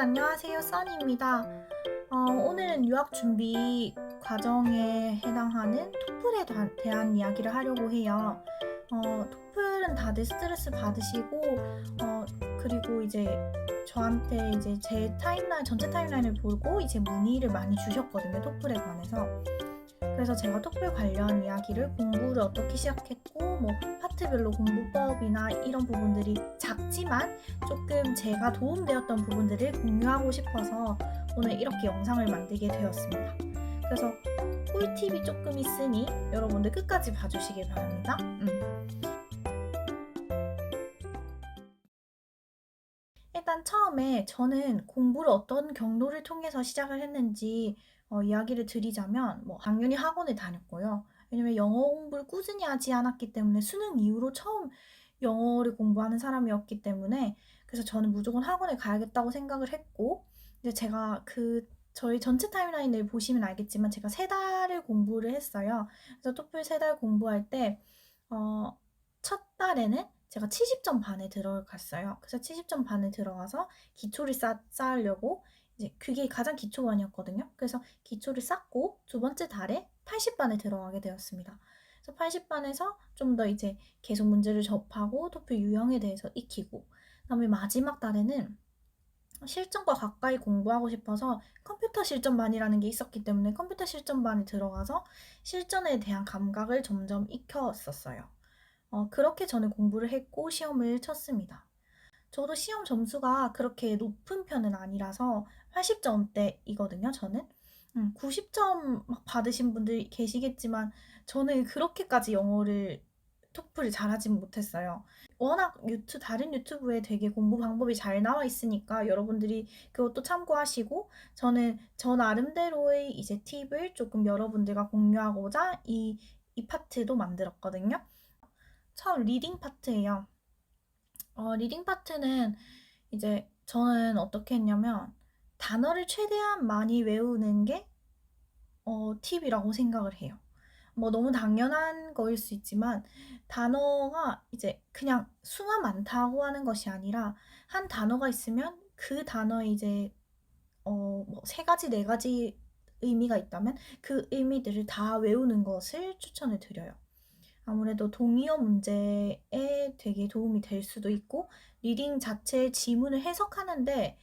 안녕하세요 써니입니다. 어, 오늘은 유학 준비 과정에 해당하는 토플에 다- 대한 이야기를 하려고 해요. 어, 토플은 다들 스트레스 받으시고 어, 그리고 이제 저한테 이제 제 타임라인 전체 타임라인을 보고 이제 문의를 많이 주셨거든요 토플에 관해서. 그래서 제가 토플 관련 이야기를 공부를 어떻게 시작했고 뭐 파트별로 공부법이나 이런 부분들이 작지만 조금 제가 도움되었던 부분들을 공유하고 싶어서 오늘 이렇게 영상을 만들게 되었습니다. 그래서 꿀팁이 조금 있으니 여러분들 끝까지 봐주시길 바랍니다. 음. 일단 처음에 저는 공부를 어떤 경로를 통해서 시작을 했는지 어, 이야기를 드리자면 뭐 당연히 학원을 다녔고요. 왜냐면 영어 공부를 꾸준히 하지 않았기 때문에 수능 이후로 처음 영어를 공부하는 사람이었기 때문에 그래서 저는 무조건 학원에 가야겠다고 생각을 했고 이제 제가 그 저희 전체 타임라인을 보시면 알겠지만 제가 세 달을 공부를 했어요. 그래서 토플 세 달 공부할 때 어, 첫 달에는 제가 70점 반에 들어갔어요. 그래서 70점 반에 들어가서 기초를 쌓, 쌓으려고 이제 그게 가장 기초반이었거든요. 그래서 기초를 쌓고 두 번째 달에 80반에 들어가게 되었습니다. 그래서 80반에서 좀 더 이제 계속 문제를 접하고 토플 유형에 대해서 익히고 그다음에 마지막 달에는 실전과 가까이 공부하고 싶어서 컴퓨터 실전반이라는 게 있었기 때문에 컴퓨터 실전반에 들어가서 실전에 대한 감각을 점점 익혔었어요. 어, 그렇게 저는 공부를 했고 시험을 쳤습니다. 저도 시험 점수가 그렇게 높은 편은 아니라서 80점대이거든요, 저는. 음, 90점 막 받으신 분들 계시겠지만 저는 그렇게까지 영어를 토플을 잘하진 못했어요. 워낙 유튜 다른 유튜브에 되게 공부 방법이 잘 나와 있으니까 여러분들이 그것도 참고하시고 저는 저 나름대로의 이제 팁을 조금 여러분들과 공유하고자 이, 이 파트도 만들었거든요. 처음 리딩 파트예요. 어, 리딩 파트는 이제 저는 어떻게 했냐면 단어를 최대한 많이 외우는 게 어, 팁이라고 생각을 해요. 뭐 너무 당연한 거일 수 있지만 단어가 이제 그냥 수가 많다고 하는 것이 아니라 한 단어가 있으면 그 단어에 이제 어, 뭐세 가지, 네 가지 의미가 있다면 그 의미들을 다 외우는 것을 추천을 드려요. 아무래도 동의어 문제에 되게 도움이 될 수도 있고 리딩 자체의 지문을 해석하는데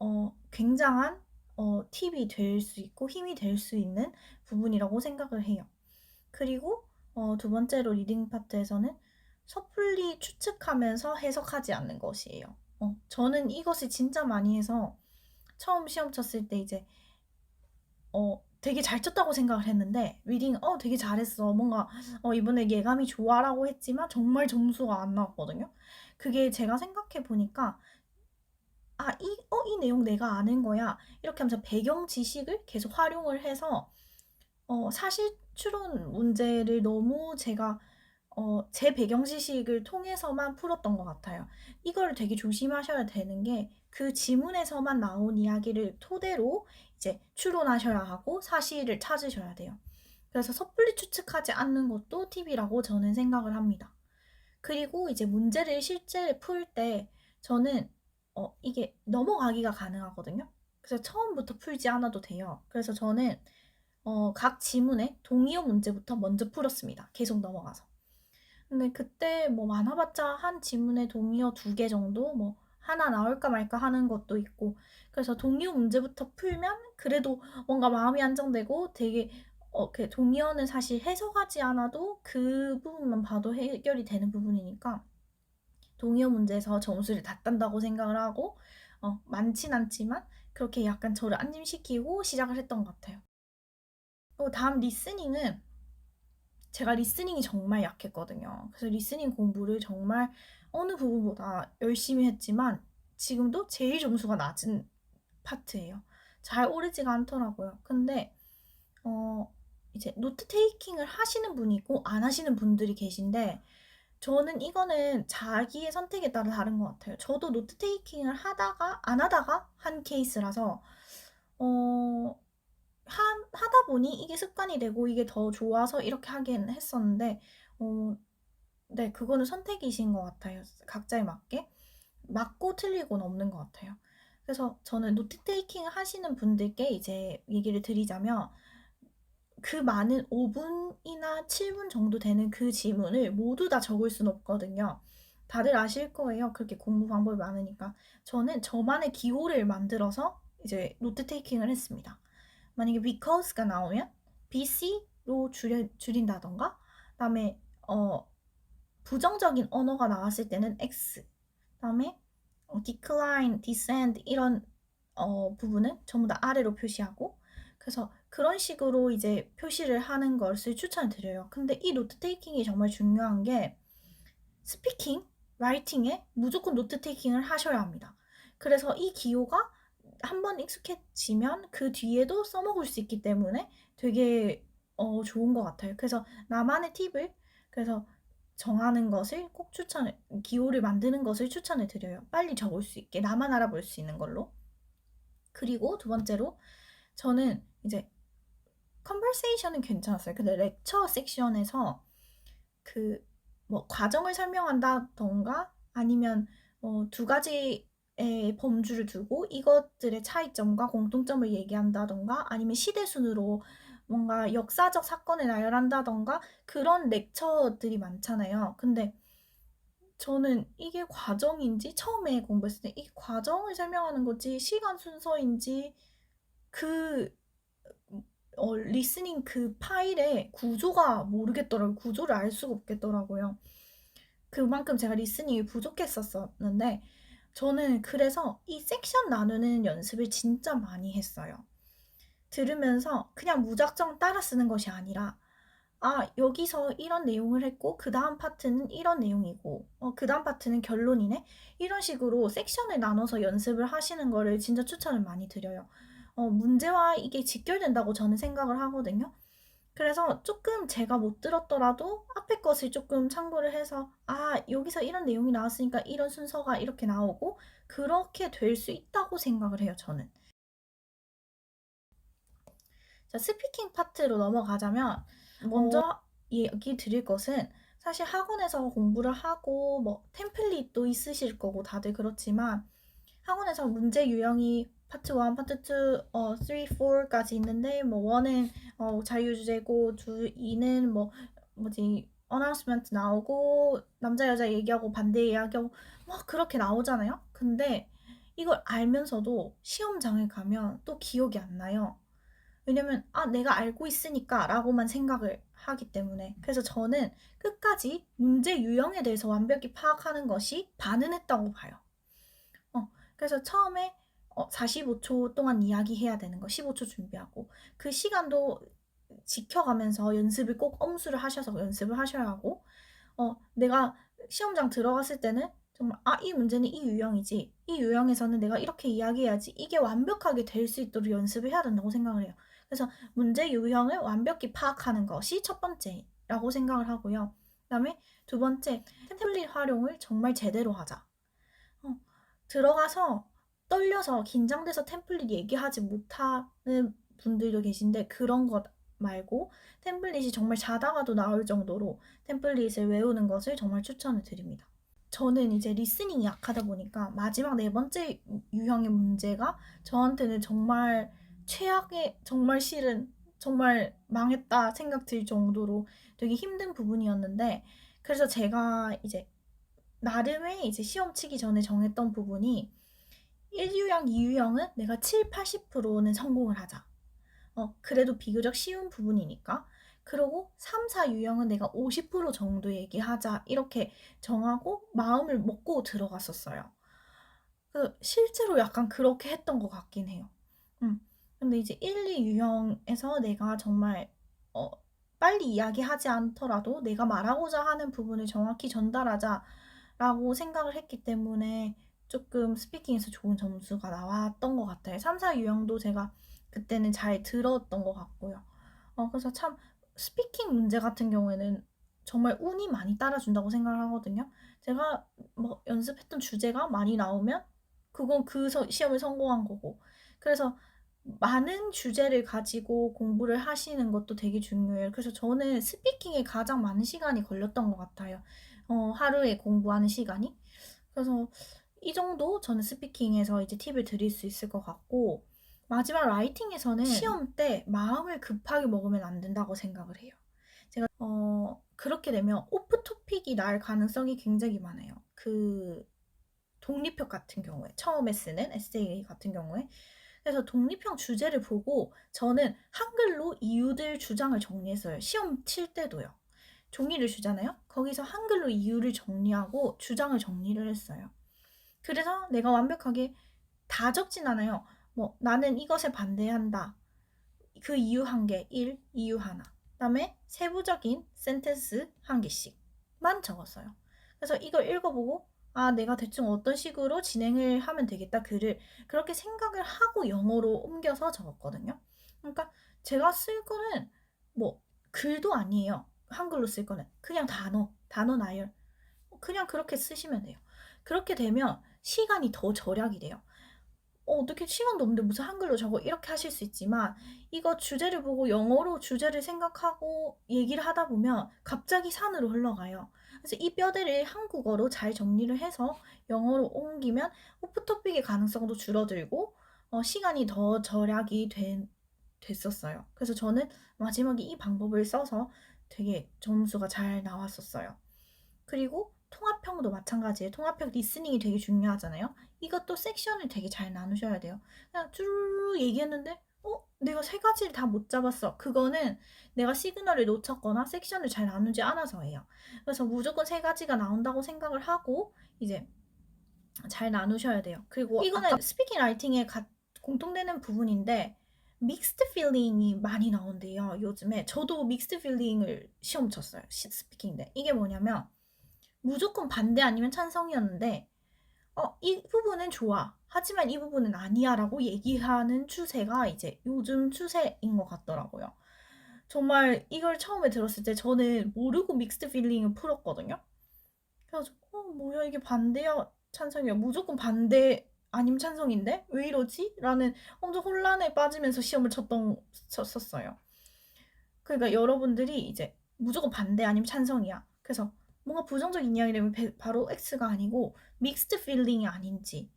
어, 굉장한 어, 팁이 될 수 있고 힘이 될 수 있는 부분이라고 생각을 해요. 그리고 어, 두 번째로 리딩 파트에서는 섣불리 추측하면서 해석하지 않는 것이에요. 어, 저는 이것을 진짜 많이 해서 처음 시험 쳤을 때 이제 어, 되게 잘 쳤다고 생각을 했는데 리딩 어 되게 잘했어 뭔가 어, 이번에 예감이 좋아라고 했지만 정말 점수가 안 나왔거든요. 그게 제가 생각해 보니까 아, 이, 어, 이 내용 내가 아는 거야. 이렇게 하면서 배경 지식을 계속 활용을 해서 어, 사실 추론 문제를 너무 제가 어, 제 배경 지식을 통해서만 풀었던 것 같아요. 이걸 되게 조심하셔야 되는 게 그 지문에서만 나온 이야기를 토대로 이제 추론하셔야 하고 사실을 찾으셔야 돼요. 그래서 섣불리 추측하지 않는 것도 팁이라고 저는 생각을 합니다. 그리고 이제 문제를 실제 풀 때 저는 어, 이게 넘어가기가 가능하거든요. 그래서 처음부터 풀지 않아도 돼요. 그래서 저는 어, 각 지문에 동의어 문제부터 먼저 풀었습니다. 계속 넘어가서. 근데 그때 뭐 많아봤자 한 지문에 동의어 두 개 정도 뭐 하나 나올까 말까 하는 것도 있고 그래서 동의어 문제부터 풀면 그래도 뭔가 마음이 안정되고 되게 어, 그 동의어는 사실 해석하지 않아도 그 부분만 봐도 해결이 되는 부분이니까 동의어 문제에서 점수를 다 딴다고 생각을 하고 어, 많진 않지만 그렇게 약간 저를 안심시키고 시작을 했던 것 같아요. 또 다음 리스닝은 제가 리스닝이 정말 약했거든요. 그래서 리스닝 공부를 정말 어느 부분보다 열심히 했지만 지금도 제일 점수가 낮은 파트예요. 잘 오르지가 않더라고요. 근데 어 이제 노트 테이킹을 하시는 분이 있고 안 하시는 분들이 계신데 저는 이거는 자기의 선택에 따라 다른 것 같아요. 저도 노트 테이킹을 하다가 안 하다가 한 케이스라서 어 하, 하다 보니 이게 습관이 되고 이게 더 좋아서 이렇게 하긴 했었는데 어, 네, 그거는 선택이신 것 같아요. 각자에 맞게. 맞고 틀리고는 없는 것 같아요. 그래서 저는 노트 테이킹 하시는 분들께 이제 얘기를 드리자면 그 많은 5분이나 7분 정도 되는 그 지문을 모두 다 적을 순 없거든요. 다들 아실 거예요. 그렇게 공부 방법이 많으니까. 저는 저만의 기호를 만들어서 이제 노트 테이킹을 했습니다. 만약에 because가 나오면 bc로 줄여, 줄인다던가, 그 다음에 어 부정적인 언어가 나왔을 때는 x, 그 다음에 어, decline, descend 이런 어, 부분은 전부 다 아래로 표시하고 그래서 그런 식으로 이제 표시를 하는 것을 추천드려요. 근데 이 노트 테이킹이 정말 중요한 게 스피킹, 라이팅에 무조건 노트 테이킹을 하셔야 합니다. 그래서 이 기호가 한번 익숙해지면 그 뒤에도 써먹을 수 있기 때문에 되게 어, 좋은 것 같아요. 그래서 나만의 팁을 그래서 정하는 것을 꼭 추천을 기호를 만드는 것을 추천을 드려요. 빨리 적을 수 있게 나만 알아볼 수 있는 걸로. 그리고 두 번째로 저는 이제 컨버세이션은 괜찮았어요. 근데 렉처 섹션에서 그 뭐 과정을 설명한다던가 아니면 뭐두 가지의 범주를 두고 이것들의 차이점과 공통점을 얘기한다던가 아니면 시대 순으로 뭔가 역사적 사건을 나열한다던가 그런 렉처들이 많잖아요. 근데 저는 이게 과정인지 처음에 공부했을 때 이 과정을 설명하는 거지 시간 순서인지 그 어, 리스닝 그 파일의 구조가 모르겠더라고요. 구조를 알 수가 없겠더라고요. 그만큼 제가 리스닝이 부족했었었는데 저는 그래서 이 섹션 나누는 연습을 진짜 많이 했어요. 들으면서 그냥 무작정 따라 쓰는 것이 아니라 아, 여기서 이런 내용을 했고, 그 다음 파트는 이런 내용이고, 어, 그 다음 파트는 결론이네? 이런 식으로 섹션을 나눠서 연습을 하시는 거를 진짜 추천을 많이 드려요. 어, 문제와 이게 직결된다고 저는 생각을 하거든요. 그래서 조금 제가 못 들었더라도 앞에 것을 조금 참고를 해서, 아, 여기서 이런 내용이 나왔으니까 이런 순서가 이렇게 나오고, 그렇게 될 수 있다고 생각을 해요, 저는. 자, 스피킹 파트로 넘어가자면, 먼저 얘기 드릴 것은 사실 학원에서 공부를 하고 뭐 템플릿도 있으실 거고 다들 그렇지만 학원에서 문제 유형이 파트 1, 파트 2, 어, 3, 4까지 있는데 뭐 1은 어, 자유 주제고 2, 2는 뭐 뭐지 어나운스먼트 나오고 남자 여자 얘기하고 반대 이야기하고 막 그렇게 나오잖아요. 근데 이걸 알면서도 시험장에 가면 또 기억이 안 나요. 왜냐면 아 내가 알고 있으니까 라고만 생각을 하기 때문에 그래서 저는 끝까지 문제 유형에 대해서 완벽히 파악하는 것이 반은 했다고 봐요. 어, 그래서 처음에 어, 45초 동안 이야기해야 되는 거 15초 준비하고 그 시간도 지켜가면서 연습을 꼭 엄수를 하셔서 연습을 하셔야 하고 어, 내가 시험장 들어갔을 때는 정말 아, 이 문제는 이 유형이지. 이 유형에서는 내가 이렇게 이야기해야지. 이게 완벽하게 될 수 있도록 연습을 해야 된다고 생각을 해요. 그래서 문제 유형을 완벽히 파악하는 것이 첫 번째라고 생각을 하고요. 그 다음에 두 번째, 템플릿 활용을 정말 제대로 하자. 어, 들어가서 떨려서 긴장돼서 템플릿 얘기하지 못하는 분들도 계신데 그런 것 말고 템플릿이 정말 자다가도 나올 정도로 템플릿을 외우는 것을 정말 추천을 드립니다. 저는 이제 리스닝이 약하다 보니까 마지막 네 번째 유형의 문제가 저한테는 정말 최악의 정말 싫은 정말 망했다 생각 들 정도로 되게 힘든 부분이었는데 그래서 제가 이제 나름의 이제 시험 치기 전에 정했던 부분이 1유형, 2유형은 내가 7, 80%는 성공을 하자. 어, 그래도 비교적 쉬운 부분이니까. 그리고 3, 4유형은 내가 50% 정도 얘기하자. 이렇게 정하고 마음을 먹고 들어갔었어요. 그 실제로 약간 그렇게 했던 것 같긴 해요. 음. 근데 이제 1, 2 유형에서 내가 정말 어, 빨리 이야기하지 않더라도 내가 말하고자 하는 부분을 정확히 전달하자라고 생각을 했기 때문에 조금 스피킹에서 좋은 점수가 나왔던 것 같아요. 3, 4 유형도 제가 그때는 잘 들었던 것 같고요. 어, 그래서 참 스피킹 문제 같은 경우에는 정말 운이 많이 따라준다고 생각을 하거든요. 제가 뭐 연습했던 주제가 많이 나오면 그건 그 시험을 성공한 거고. 그래서 많은 주제를 가지고 공부를 하시는 것도 되게 중요해요. 그래서 저는 스피킹에 가장 많은 시간이 걸렸던 것 같아요. 어, 하루에 공부하는 시간이. 그래서 이 정도 저는 스피킹에서 이제 팁을 드릴 수 있을 것 같고 마지막 라이팅에서는 시험 때 마음을 급하게 먹으면 안 된다고 생각을 해요. 제가 어 그렇게 되면 오프 토픽이 날 가능성이 굉장히 많아요. 그 독립형 같은 경우에 처음에 쓰는 에세이 같은 경우에 그래서 독립형 주제를 보고 저는 한글로 이유들 주장을 정리했어요. 시험 칠 때도요. 종이를 주잖아요. 거기서 한글로 이유를 정리하고 주장을 정리를 했어요. 그래서 내가 완벽하게 다 적진 않아요. 뭐 나는 이것에 반대한다. 그 이유 한 개, 1, 이유 하나. 그다음에 세부적인 센텐스 한 개씩만 적었어요. 그래서 이걸 읽어보고 아 내가 대충 어떤 식으로 진행을 하면 되겠다 글을 그렇게 생각을 하고 영어로 옮겨서 적었거든요. 그러니까 제가 쓸 거는 뭐 글도 아니에요. 한글로 쓸 거는 그냥 단어, 단어 나열 그냥 그렇게 쓰시면 돼요. 그렇게 되면 시간이 더 절약이 돼요. 어, 어떻게 시간도 없는데 무슨 한글로 적어 이렇게 하실 수 있지만 이거 주제를 보고 영어로 주제를 생각하고 얘기를 하다 보면 갑자기 산으로 흘러가요. 그래서 이 뼈대를 한국어로 잘 정리를 해서 영어로 옮기면 오프토픽의 가능성도 줄어들고 어, 시간이 더 절약이 된, 됐었어요. 그래서 저는 마지막에 이 방법을 써서 되게 점수가 잘 나왔었어요. 그리고 통합형도 마찬가지예요. 통합형 리스닝이 되게 중요하잖아요. 이것도 섹션을 되게 잘 나누셔야 돼요. 그냥 쭈르르 얘기했는데 어? 내가 세 가지를 다 못 잡았어. 그거는 내가 시그널을 놓쳤거나 섹션을 잘 나누지 않아서예요. 그래서 무조건 세 가지가 나온다고 생각을 하고 이제 잘 나누셔야 돼요. 그리고 이거는. 스피킹 라이팅에 가, 공통되는 부분인데 믹스드 필링이 많이 나온대요. 요즘에 저도 믹스드 필링을 시험 쳤어요. 스피킹인데 이게 뭐냐면 무조건 반대 아니면 찬성이었는데 어, 이 부분은 좋아. 하지만 이 부분은 아니야 라고 얘기하는 추세가 이제 요즘 추세인 것 같더라고요. 정말 이걸 처음에 들었을 때 저는 모르고 믹스드 필링을 풀었거든요. 그래서 어, 뭐야 이게 반대야 찬성이야 무조건 반대 아님 찬성인데 왜 이러지? 라는 엄청 혼란에 빠지면서 시험을 쳤던 쳤었어요. 그러니까 여러분들이 이제 무조건 반대 아님 찬성이야. 그래서 뭔가 부정적인 이야기를 하면 바로 X가 아니고 믹스드 필링이 아닌지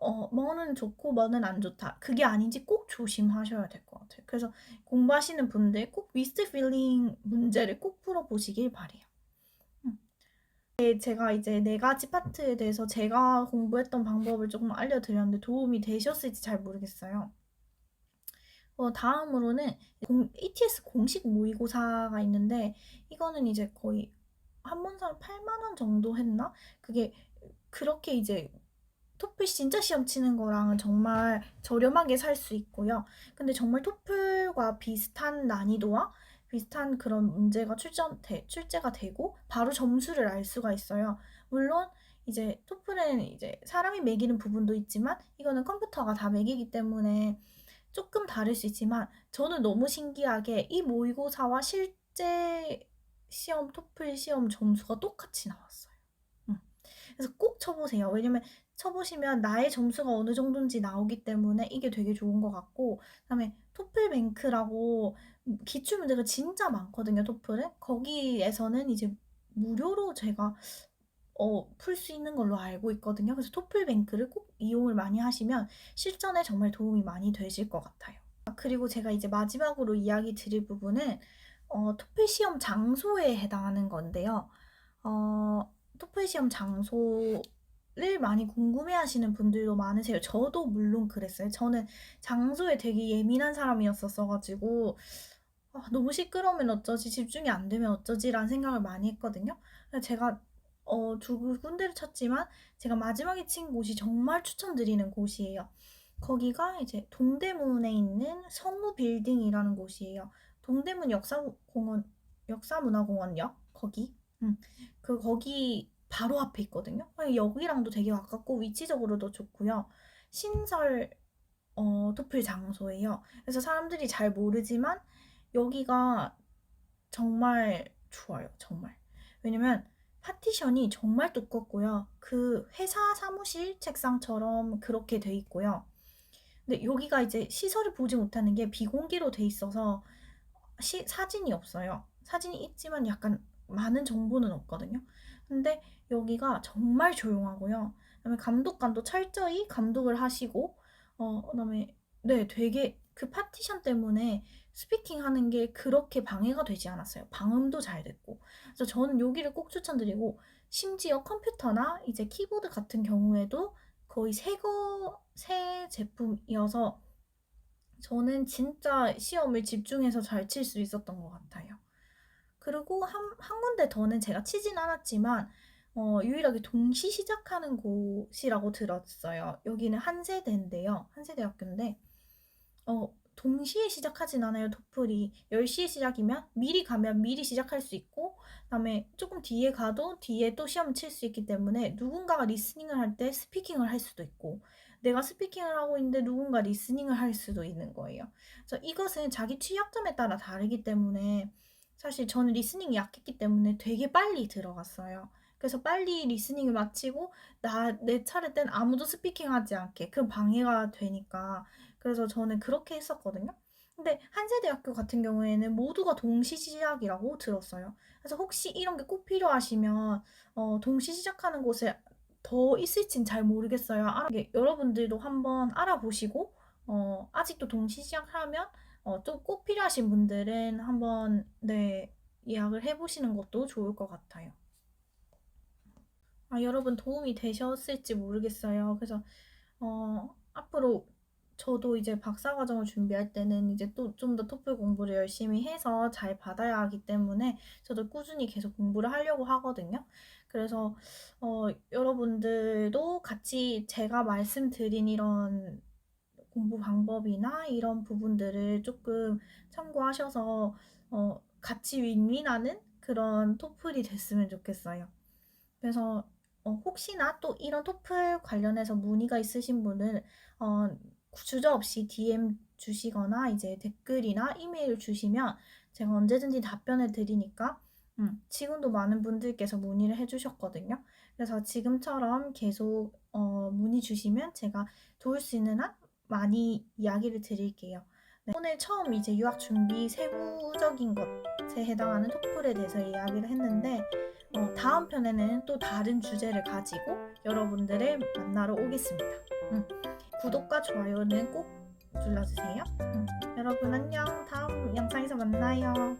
어, 뭐는 좋고 뭐는 안 좋다. 그게 아닌지 꼭 조심하셔야 될 것 같아요. 그래서 공부하시는 분들 꼭 믹스드 필링 문제를 꼭 풀어보시길 바래요. 음. 네, 제가 이제 네 가지 파트에 대해서 제가 공부했던 방법을 조금 알려드렸는데 도움이 되셨을지 잘 모르겠어요. 어, 다음으로는 공, ETS 공식 모의고사가 있는데 이거는 이제 거의 한 번상 8만 원 정도 했나? 그게 그렇게 이제 토플 진짜 시험 치는 거랑은 정말 저렴하게 살 수 있고요. 근데 정말 토플과 비슷한 난이도와 비슷한 그런 문제가 출전, 대, 출제가 되고 바로 점수를 알 수가 있어요. 물론 이제 토플은 이제 사람이 매기는 부분도 있지만 이거는 컴퓨터가 다 매기기 때문에 조금 다를 수 있지만 저는 너무 신기하게 이 모의고사와 실제 시험, 토플 시험 점수가 똑같이 나왔어요. 음. 그래서 꼭 쳐보세요. 왜냐면 쳐보시면 나의 점수가 어느 정도인지 나오기 때문에 이게 되게 좋은 것 같고, 그 다음에 토플뱅크라고 기출 문제가 진짜 많거든요, 토플은. 거기에서는 이제 무료로 제가 어, 풀 수 있는 걸로 알고 있거든요. 그래서 토플뱅크를 꼭 이용을 많이 하시면 실전에 정말 도움이 많이 되실 것 같아요. 그리고 제가 이제 마지막으로 이야기 드릴 부분은 어, 토플 시험 장소에 해당하는 건데요. 어, 토플 시험 장소를 많이 궁금해 하시는 분들도 많으세요. 저도 물론 그랬어요. 저는 장소에 되게 예민한 사람이었었어가지고, 아, 너무 시끄러우면 어쩌지, 집중이 안 되면 어쩌지라는 생각을 많이 했거든요. 제가 어, 두 군데를 찾지만 제가 마지막에 친 곳이 정말 추천드리는 곳이에요. 거기가 이제 동대문에 있는 성우 빌딩이라는 곳이에요. 동대문 역사공원, 역사문화공원역 거기, 음, 그 거기 바로 앞에 있거든요. 여기랑도 되게 가깝고 위치적으로도 좋고요. 신설 어, 토플 장소예요. 그래서 사람들이 잘 모르지만 여기가 정말 좋아요. 정말. 왜냐면 파티션이 정말 두껍고요. 그 회사 사무실 책상처럼 그렇게 돼 있고요. 근데 여기가 이제 시설을 보지 못하는 게 비공개로 돼 있어서 시, 사진이 없어요. 사진이 있지만 약간 많은 정보는 없거든요. 근데 여기가 정말 조용하고요. 그다음에 감독관도 철저히 감독을 하시고 어 그다음에 네 되게 그 파티션 때문에 스피킹 하는 게 그렇게 방해가 되지 않았어요. 방음도 잘 됐고. 그래서 저는 여기를 꼭 추천드리고 심지어 컴퓨터나 이제 키보드 같은 경우에도 거의 새거 새 제품이어서 저는 진짜 시험을 집중해서 잘 칠 수 있었던 것 같아요. 그리고 한, 한 군데 더는 제가 치진 않았지만 어, 유일하게 동시 시작하는 곳이라고 들었어요. 여기는 한세대인데요. 한세대학교인데 어, 동시에 시작하진 않아요, 토플이. 10시에 시작이면 미리 가면 미리 시작할 수 있고, 그다음에 조금 뒤에 가도 뒤에 또 시험 칠 수 있기 때문에 누군가가 리스닝을 할 때 스피킹을 할 수도 있고, 내가 스피킹을 하고 있는데 누군가 리스닝을 할 수도 있는 거예요. 그래서 이것은 자기 취약점에 따라 다르기 때문에 사실 저는 리스닝이 약했기 때문에 되게 빨리 들어갔어요. 그래서 빨리 리스닝을 마치고 나 내 차례 땐 아무도 스피킹하지 않게 그 방해가 되니까 그래서 저는 그렇게 했었거든요. 근데 한세대학교 같은 경우에는 모두가 동시 시작이라고 들었어요. 그래서 혹시 이런 게 꼭 필요하시면 어, 동시 시작하는 곳에 더 있을진 잘 모르겠어요. 알아, 여러분들도 한번 알아보시고 어, 아직도 동시 시작하면 어, 또꼭 필요하신 분들은 한번 네, 예약을 해보시는 것도 좋을 것 같아요. 아, 여러분 도움이 되셨을지 모르겠어요. 그래서 어, 앞으로 저도 이제 박사과정을 준비할 때는 이제 또 좀 더 토플 공부를 열심히 해서 잘 받아야 하기 때문에 저도 꾸준히 계속 공부를 하려고 하거든요. 그래서 어, 여러분들도 같이 제가 말씀드린 이런 공부 방법이나 이런 부분들을 조금 참고하셔서 어, 같이 윈윈하는 그런 토플이 됐으면 좋겠어요. 그래서 어, 혹시나 또 이런 토플 관련해서 문의가 있으신 분은 어, 주저 없이 DM 주시거나 이제 댓글이나 이메일 주시면 제가 언제든지 답변을 드리니까 음, 지금도 많은 분들께서 문의를 해주셨거든요. 그래서 지금처럼 계속 어, 문의 주시면 제가 도울 수 있는 한 많이 이야기를 드릴게요. 네, 오늘 처음 이제 유학 준비 세부적인 것에 해당하는 토플에 대해서 이야기를 했는데 어, 다음 편에는 또 다른 주제를 가지고 여러분들을 만나러 오겠습니다. 음, 구독과 좋아요는 꼭 눌러주세요. 음, 여러분 안녕. 다음 영상에서 만나요.